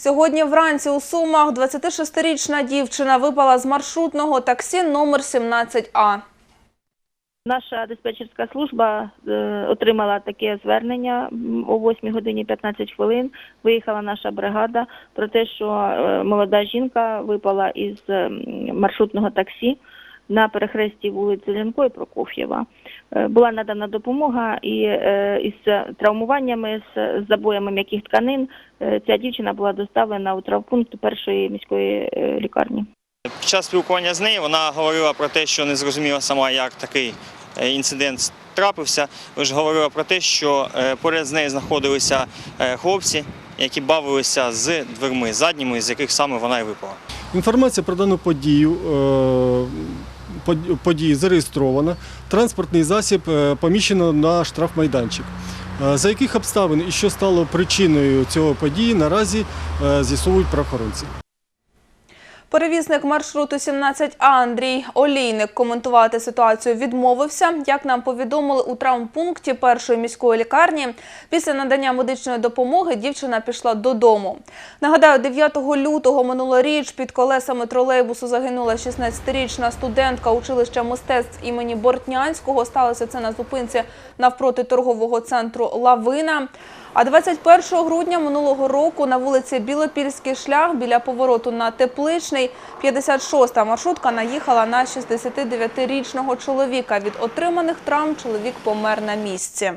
Сьогодні вранці у Сумах 26-річна дівчина випала з маршрутного таксі номер 17А. Наша диспетчерська служба е, отримала таке звернення о 8 годині 15 хвилин. Виїхала наша бригада про те, що е, молода жінка випала із е, м, маршрутного таксі на перехресті вулиці Ленко і Прокоф'єва. Е, Була надана допомога і е, із травмуваннями, з забоями м'яких тканин е, ця дівчина була доставлена у травмпункт першої міської лікарні. Під час спілкування з нею вона говорила про те, що не зрозуміла сама, як такий інцидент трапився. Лише говорила про те, що поряд з нею знаходилися хлопці, які бавилися з дверми задніми, з яких саме вона і випала. Інформація про дану подію под- події зареєстрована. Транспортний засіб е, поміщено на штрафмайданчик. Е, За яких обставин і що стало причиною цього події, наразі е, з'ясовують правоохоронці. Перевізник маршруту 17А Андрій Олійник коментувати ситуацію відмовився. Як нам повідомили у травмпункті першої міської лікарні, після надання медичної допомоги дівчина пішла додому. Нагадаю, 9 лютого минулоріч під колесами тролейбусу загинула 16-річна студентка училища мистецтв імені Бортнянського. Сталося це на зупинці навпроти торгового центру Лавина. А 21 грудня минулого року на вулиці Білопільський шлях біля повороту на Тепличний 56-та маршрутка наїхала на 69-річного чоловіка. Від отриманих травм чоловік помер на місці.